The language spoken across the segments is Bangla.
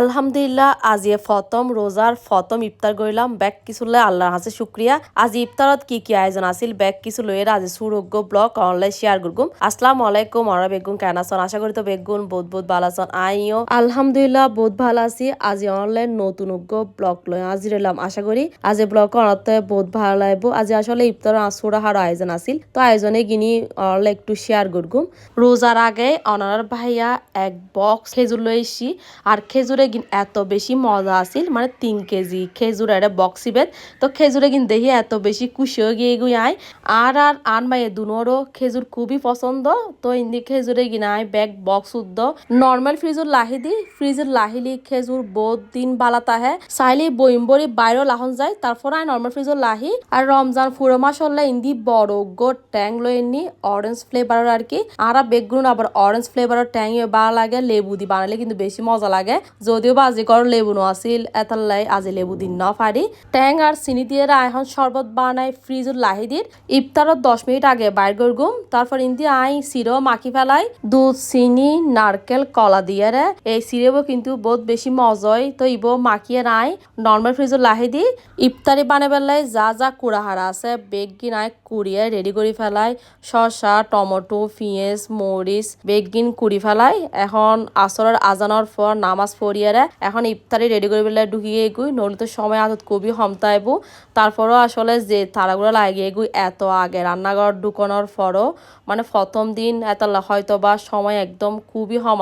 আলহামদুলিল্লাহ, আজি ফতম, রোজার ফতম ইফতার করিলাম ব্যাগ কিছু লয় আল্লাহর হাসে শুক্রিয়া। আজি ইফতারত কি কি আয়োজন আছিল ব্যাগ কিছু লয়ের আজি সুরোগ্য ব্লগ অনলাইন শেয়ার করগুম আসসালামু আলাইকুম আরা বেগুন কেন আছেন? আশা করি তো বেগুন বহুত ভালো আছেন। আইও। আলহামদুলিল্লাহ, বহুত ভালো আছি। আজি অনলাইন নতুন উগ্য ব্লগ লয় আজি রইলাম আশা করি আজি ব্লগ অনতে বহুত ভালো লাগবো। আজি আসলে ইফতার আসুরা হার আয়োজন আছিল, তো আয়োজনে গিনি অনলাইন একটু শেয়ার করগুম রোজার আগে অনার ভাইয়া এক বক্স খেজুর এসছি, আর খেজুরে গিন এত বেশি মজা আছিল মানে তিন কেজি খেজুর একটা বক্সি বেদ তো খেজুরে গিন দেখি এত বেশি খুশি হয়ে গিয়ে গুই আয় আর আর আন মাইয়ে দুনোরও খেজুর খুবই পছন্দ। তো ইন্দি খেজুরে গিন আয় ব্যাগ বক্স উদ্দ। নর্মাল ফ্রিজুর লাহি দি ফ্রিজের লাহিলি খেজুর বহুত দিন বালাতা হে চাইলে বইম বড়ি লাহন যায়, তারপর আয় নর্মাল ফ্রিজুর লাহি। আর রমজান ফুরো মাস হলে ইন্দি বড় গো ট্যাং লই এমনি অরেঞ্জ ফ্লেভারের আর কি আর বেগুন আবার অরেঞ্জ ফ্লেভারের ট্যাং ভালো লাগে, লেবু দি বানালে কিন্তু বেশি মজা লাগে। যদিও বা আজি কর লেবু নো আছিল এতাল্লাই আজি লেবু দিন ন পারি ট্যাং আর চিনি দিয়ে এখন শরবত বানাই ফ্রিজত লাহি দির ইফতারত দশ মিনিট আগে বাইর করগুম তারপর ইন্দি আই সিরো মাখি ফেলাই দুধ, চিনি নারকেল কলা দিয়ে রে এই সিরেবো কিন্তু বহুত বেশি মজয় তো ইবো মাখিয়ে নাই নর্মাল ফ্রিজত লাহি দি ইফতারি বানে বেলাই যা যা কুড়াহারা আছে বেগিন আই কুড়িয়ে রেডি করে ফেলাই। শসা, টমেটো, পিঁয়াজ মরিচ বেগিন কুড়ি ফেলাই। এখন আসরের আজানোর পর নামাজ পড়িয়ারে এখন ইফতারি রেডি করে পেলাই ঢুকিয়ে এগুই, নইলে তো সময় আদত খুবই হমতাইবো। তারপরও আসলে যে তারাগুলো লাগিয়ে এগুই, এত আগে রান্নাঘর ঢুকানোর পরও মানে প্রথম দিন এত হয়তো বা সময় একদম খুবই হম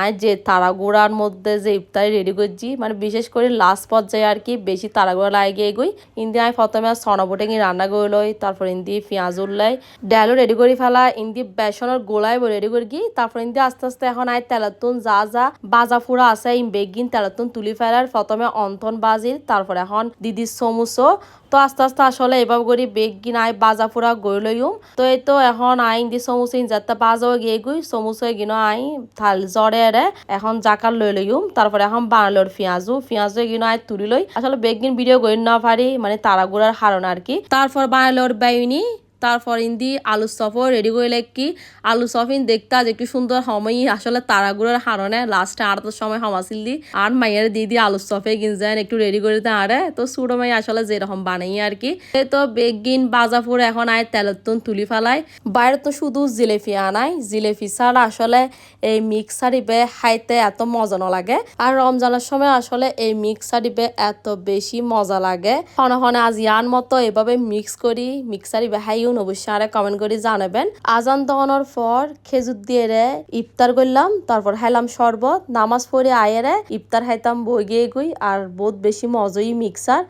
আর যে তারাগুড়ার মধ্যে যে ইফতারি রেডি করছি মানে বিশেষ করে লাস্ট পর্যায়ে আর কি বেশি তারাগুড়া লাগিয়ে এগুই। ইন্দি আমি প্রথমে সনবটে গিয়ে রান্না করে লই, তারপর ইন্দি পেঁয়াজ উল্লাই, ডালও রেডি করে ফেলা, ইন্দি বেসনের গোলাই রেডি করে গিয়ে তারপর ইন্দি আস্তে আস্তে এখন আয় তেলাতুন যা যা বাজা ফুরা আছে ইন বেগিন তেলাতুন তুলি ফেলার প্রথমে অন্তন বাজির তারপর এখন দিদি সমুসো তো আস্তে আস্তে আসলে এভাবে করি বেগিন আই বাজা ফুরা গই লইম। তো এই তো এখন আইন দি সমুসো ইন যাত্রা বাজাও গিয়ে গুই সমুসো গিনো আই থাল জরে রে এখন জাকার লই লইম। তারপরে এখন বানালোর পেঁয়াজু পেঁয়াজু গিনো আই তুলি লই। আসলে বেগিন ভিডিও গই না পারি মানে তারাগুড়ার হারণ আর কি। তারপর বানালোর বাইনি তারপর ইন্দি আলু চপও রেডি করে কি, আলু চপিন দেখতে আজ একটু সুন্দর সময় আসলে তারাগুলোর হারণে লাস্টে আড়তার সময় হমাছিল দি। আর মাইয়ের দিয়ে আলু চপে কিনছেন একটু রেডি করে দিতে আরে। তো সুড়ো মাই আসলে যেরকম বানাই আর কি। তো বেগিন বাজাপুর এখন আয় তেলতুন তুলি ফেলায় বাইরে তো শুধু জিলেপি আনাই। জিলেপি ছাড়া আসলে এই মিক্সার ইবে খাইতে এত মজা ন লাগে। আর রমজানের সময় আসলে এই মিক্সার ইবে এত বেশি মজা লাগে। হনে হনে আজ ইয়ান মতো এভাবে মিক্স করি মিক্সার ইবে হাইও অবশ্যই আরে কমেন্ট করে জানাবেন। আজান দানোর পর খেজুর দিয়ে রে ইফতার করলাম, তারপর খাইলাম শরবত, নামাজ পড়ে আয়েরে ইফতার খাইতাম বই গিয়ে গই আর বহুত বেশি মজাই মিক্সার